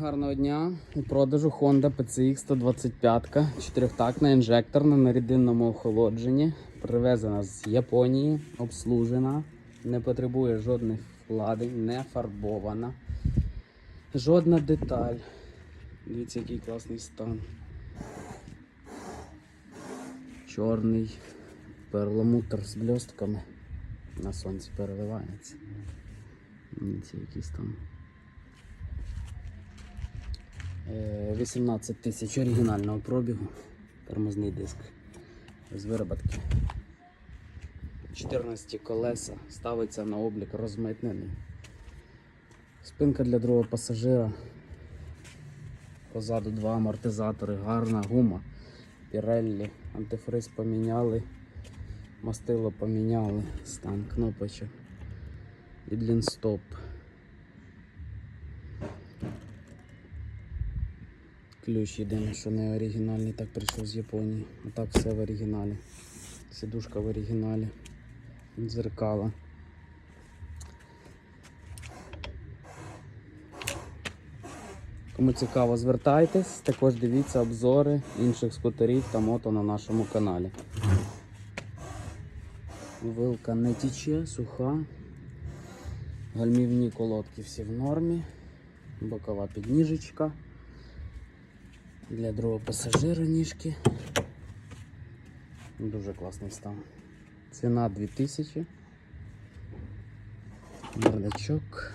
Гарного дня. У продажу Honda PCX 125, чотирьохтактна, інжекторна на рідинному охолодженні. Привезена з Японії, обслужена, не потребує жодних вкладень, не фарбована. Жодна деталь. Дивіться, який класний стан. Чорний перламутр з бльостками. На сонці переливається. Дивіться, який стан. Е, 18 тисяч оригінального пробігу. Тормозний диск з вироботки. 14 колеса, ставиться на облік розмитнений. Спинка для другого пасажира. Позаду два амортизатори, гарна гума. Піреллі, антифриз поміняли, мастило поміняли, стан кнопочок. Ідлін стоп. Ключ єдине, що не оригінальний, так прийшов з Японії. А так все в оригіналі. Сидушка в оригіналі. Дзеркала. Кому цікаво, звертайтесь, також дивіться обзори інших скутерів та мото на нашому каналі. Вилка не тіче, суха. Гальмівні колодки всі в нормі. Бокова підніжечка. Для другого пасажира ніжки. Дуже класний стан. Ціна 2000. Бардачок.